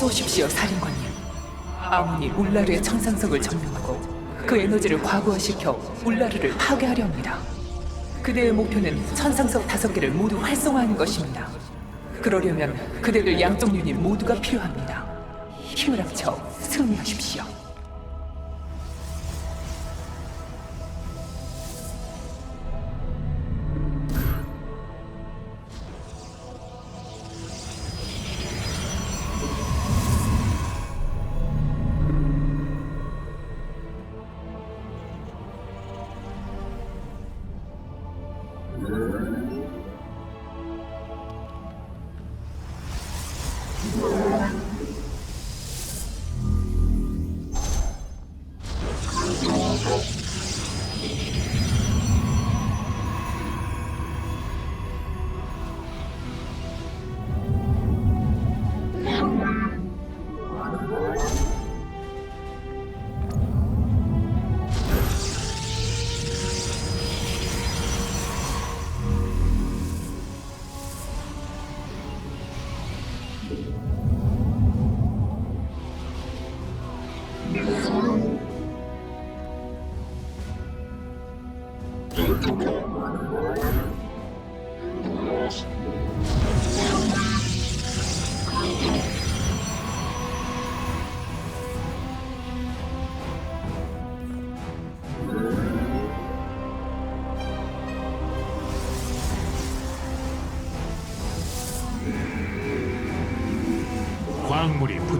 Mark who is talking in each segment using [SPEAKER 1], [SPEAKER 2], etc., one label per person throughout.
[SPEAKER 1] 어서 오십시오, 사령관님. 아몬이 울라르의 천상석을 점령하고 그 에너지를 과부하시켜 울라르를 파괴하려 합니다. 그대의 목표는 천상석 다섯 개를 모두 활성화하는 것입니다. 그러려면 그대들 양쪽 유닛 모두가 필요합니다. 힘을 합쳐 승리하십시오.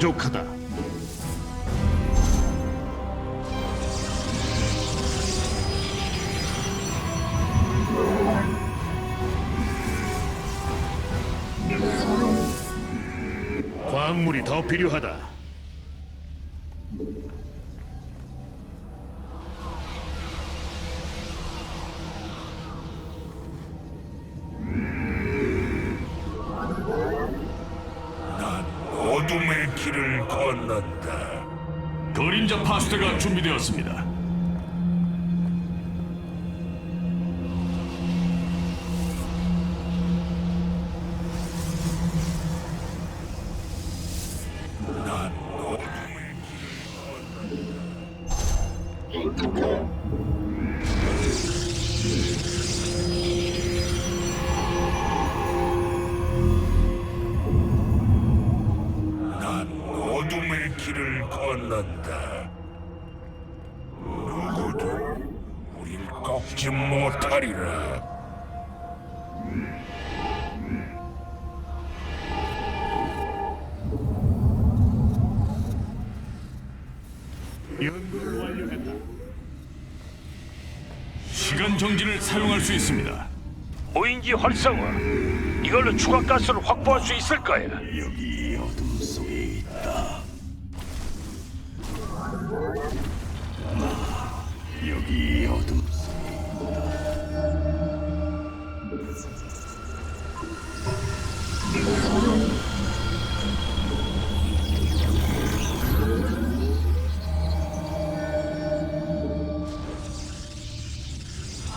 [SPEAKER 2] 부족하다. 광물이 더 필요하다.
[SPEAKER 3] 길을 건넌다.
[SPEAKER 2] 그림자 파스타가 준비되었습니다.
[SPEAKER 3] 난 건넌다. 누구도 우릴 꺾지 못하리라.
[SPEAKER 2] 연구를 완료했다. 시간 정지를 사용할 수 있습니다.
[SPEAKER 4] 무인기 활성화. 이걸로 추가 가스를 확보할 수 있을 거야.
[SPEAKER 3] 여기 어둠 속에 있다. 여기 어둠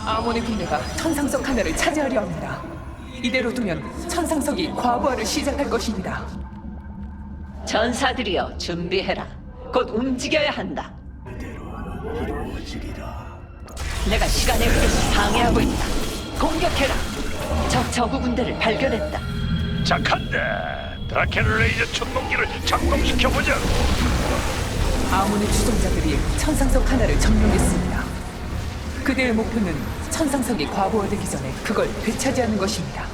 [SPEAKER 1] 아몬의 군대가 천상석 하나를 차지하려 합니다. 이대로 두면 천상석이 과부하를 시작할 것입니다.
[SPEAKER 5] 전사들이여 준비해라. 곧 움직여야 한다. 내가 시간의 흐름을 방해하고 있다. 공격해라. 적 저구 군대를 발견했다.
[SPEAKER 4] 자, 간다. 드라켄 레이저 천문기를 작동시켜보자.
[SPEAKER 1] 아몬의 추종자들이 천상석 하나를 점령했습니다. 그들의 목표는 천상석이 과부하되기 전에 그걸 되찾이하는 것입니다.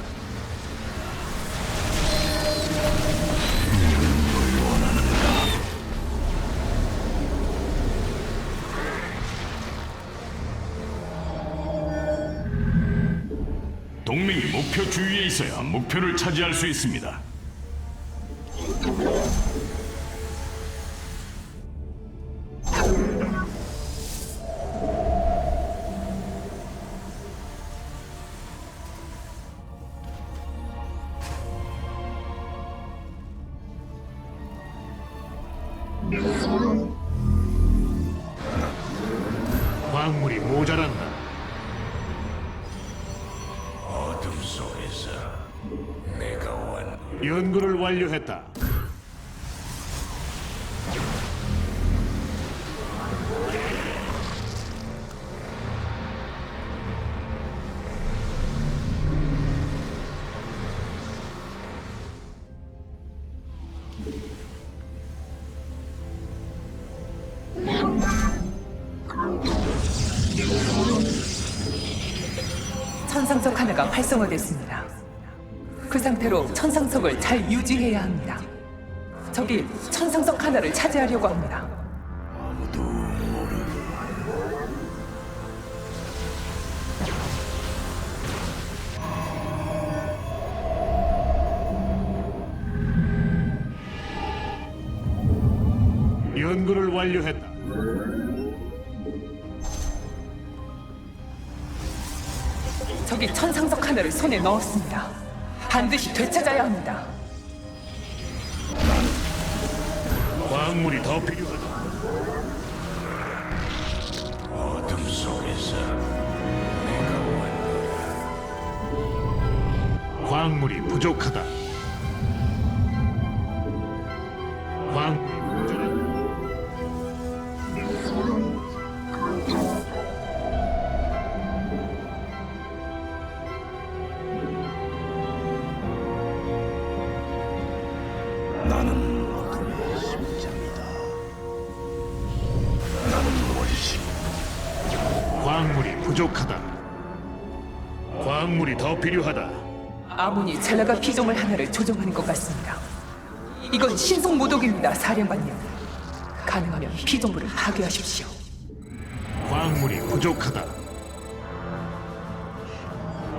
[SPEAKER 2] 있어야 목표를 차지할 수 있습니다. 완료했다.
[SPEAKER 1] 천상석 하나가 활성화됐습니다. 그 상태로 천상석을 잘 유지해야 합니다. 적이 천상석 하나를 차지하려고 합니다.
[SPEAKER 6] 연구를 완료했다.
[SPEAKER 1] 적이 천상석 하나를 손에 넣었습니다. 반드시 되찾아야 합니다.
[SPEAKER 6] 광물이 더 필요하다.
[SPEAKER 3] 어둠 속에서
[SPEAKER 6] 광물이 부족하다. 광물이 부족하다. 광물이 더 필요하다.
[SPEAKER 1] 아문이 젤라가 피조물 하나를 조종하는 것 같습니다. 이건 신속 모독입니다, 사령관님. 가능하면 피조물을 파괴하십시오.
[SPEAKER 6] 광물이 부족하다.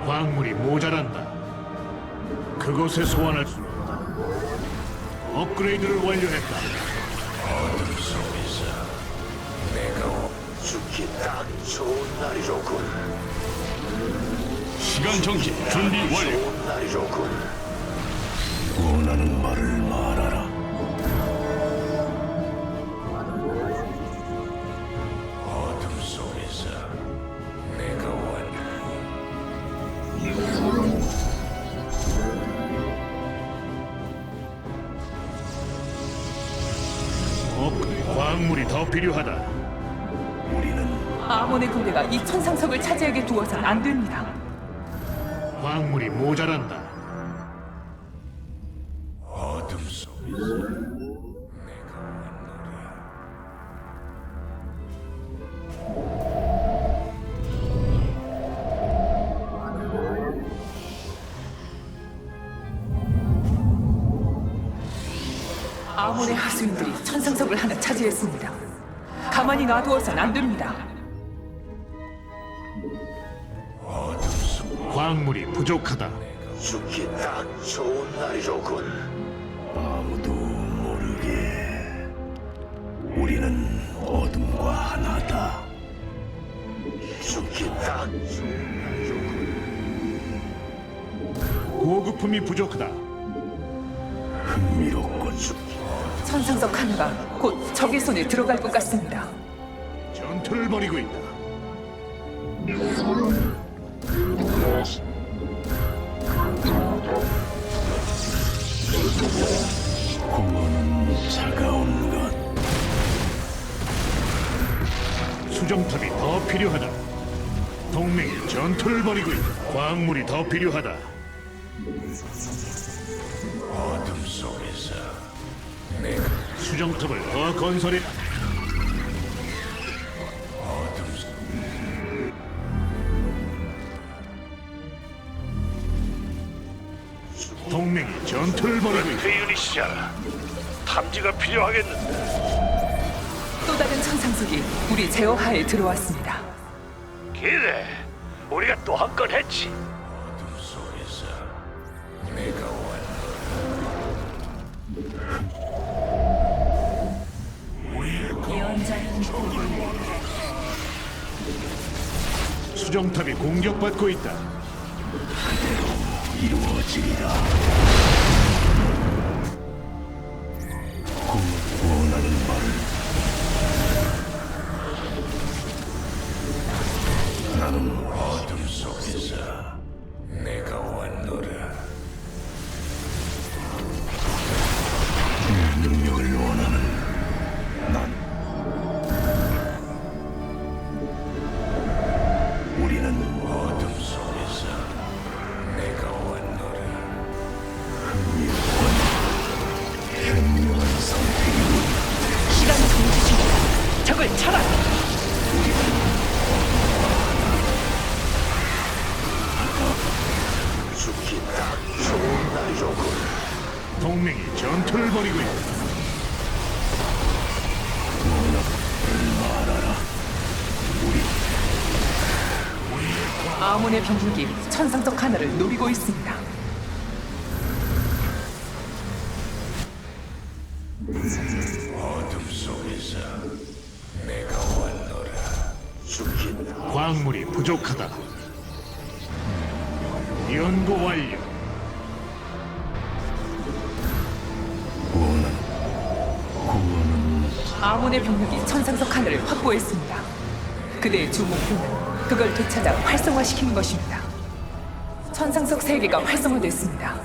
[SPEAKER 6] 광물이 모자란다. 그곳에 소환할 수 없다. 업그레이드를 완료했다.
[SPEAKER 3] 죽기 딱 좋은 날이로군.
[SPEAKER 2] 시간 정지 준비 완료.
[SPEAKER 3] 좋은 날이로군. 원하는 말을 말하라. 어둠 속에서 내가 원.
[SPEAKER 6] 업그레이드. 광물이 더 필요하다.
[SPEAKER 3] 우리는
[SPEAKER 1] 아몬의 군대가 이 천상석을 차지하게 두어선 안 됩니다.
[SPEAKER 6] 광물이 모자란다.
[SPEAKER 3] 어둠 속
[SPEAKER 1] 가만히 놔두어선 안 됩니다.
[SPEAKER 6] 광물이 부족하다.
[SPEAKER 3] 죽기 딱 좋은 날이로군. 아무도 모르게 우리는 어둠과 하나다. 죽기 딱 좋은 날이로군.
[SPEAKER 6] 보급품이 부족하다.
[SPEAKER 3] 흥미롭고 죽기
[SPEAKER 1] 천상석 하나가 곧 적의 손에 들어갈 것 같습니다.
[SPEAKER 6] 전투를 벌이고 있다.
[SPEAKER 3] 공허는 차가운 것.
[SPEAKER 6] 수정탑이 더 필요하다. 동맹이 전투를 벌이고 있다. 광물이 더 필요하다.
[SPEAKER 3] 어둠 속에서 내가
[SPEAKER 6] 수정탑을 더 건설해. 동맹이 전투를 벌이고 있다.
[SPEAKER 4] 그 유닛이잖아. 탐지가 필요하겠는데.
[SPEAKER 1] 또 다른 천상석이 우리 제어하에 들어왔습니다.
[SPEAKER 4] 기대. 우리가 또 한 건 했지.
[SPEAKER 3] 어둠 속에서 내가 원.
[SPEAKER 6] 수정탑이 공격받고 있다.
[SPEAKER 3] 이루어지리라.
[SPEAKER 1] 아몬의 병력이 천상석 하나를 노리고 있습니다.
[SPEAKER 3] 어둠 속에서 내가 왔노라. 딱
[SPEAKER 6] 광물이 부족하다. 연구 완료.
[SPEAKER 1] 아몬의 병력이 천상석 하나를 확보했습니다. 그대의 주 목표는 그걸 되찾아 활성화시키는 것입니다. 천상석 세 개가 활성화됐습니다.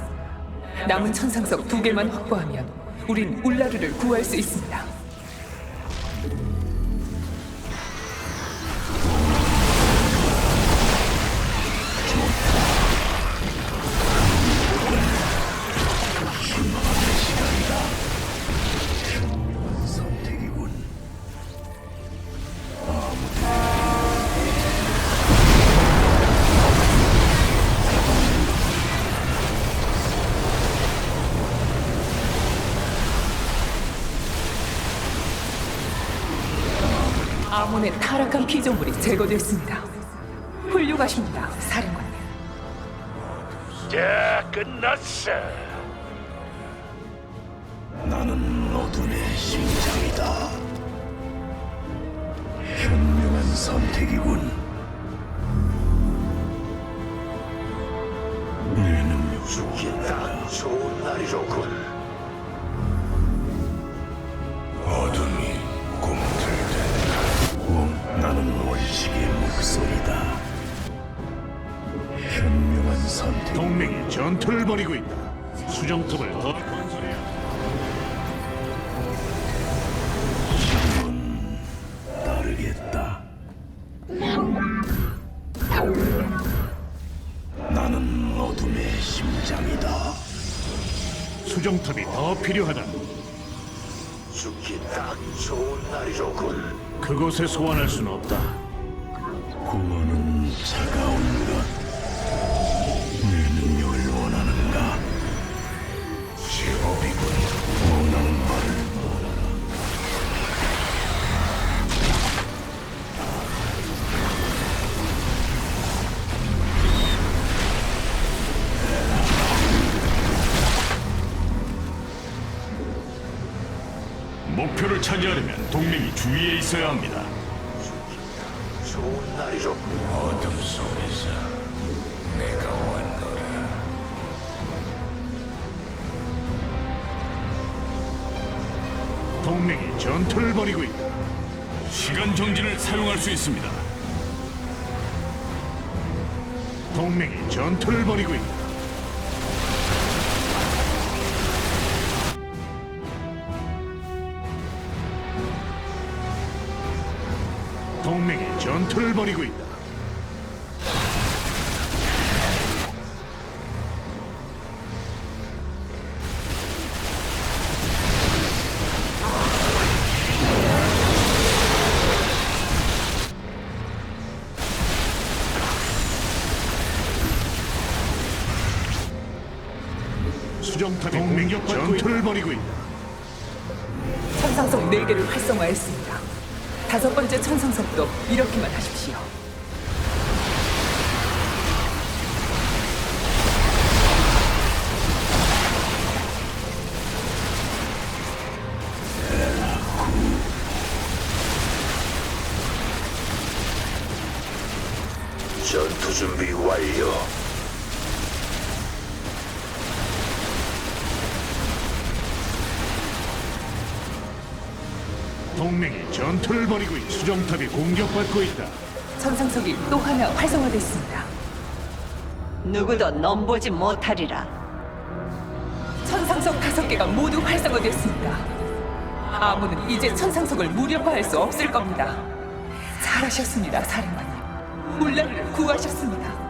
[SPEAKER 1] 남은 천상석 두 개만 확보하면 우린 울라르를 구할 수 있습니다. 타락한 피조물이 제거됐습니다. 훌륭하십니다, 사령관님.
[SPEAKER 4] 자, 끝났어.
[SPEAKER 3] 나는 어둠의 심장이다. 현명한 선택이군. 내 능력 죽기 딱 좋은 날이로군.
[SPEAKER 6] 전투를 벌이고 있다. 수정탑을 더 건설해야 한다.
[SPEAKER 3] 따르겠다. 나는 어둠의 심장이다.
[SPEAKER 6] 수정탑이 더 필요하다.
[SPEAKER 3] 죽기 딱 좋은 날이로군.
[SPEAKER 6] 그곳에 소환할 수는 없다.
[SPEAKER 2] 목표를 차지하려면 동맹이 주위에 있어야 합니다.
[SPEAKER 3] 좋은 날이로군. 어둠 속에서 내가 왔노라.
[SPEAKER 6] 동맹이 전투를 벌이고 있다.
[SPEAKER 2] 시간 정지를 사용할 수 있습니다.
[SPEAKER 6] 동맹이 전투를 벌이고 있다. 동맹이 전투를 벌이고 있다. 수정탑이 동맹이 전투를 벌이고 있다.
[SPEAKER 1] 천상석 네개를 활성화했습니다. 다섯 번째 천상석도 이렇게만 하십시오.
[SPEAKER 3] 전투 준비 완료.
[SPEAKER 6] 동맹이 전투를 벌이고 있다. 수정탑이 공격받고 있다.
[SPEAKER 1] 천상석이 또 하나 활성화됐습니다.
[SPEAKER 5] 누구도 넘보지 못하리라.
[SPEAKER 1] 천상석 다섯 개가 모두 활성화됐습니다. 아무는 이제 천상석을 무력화할 수 없을 겁니다. 잘하셨습니다, 사령관님. 물란을 구하셨습니다.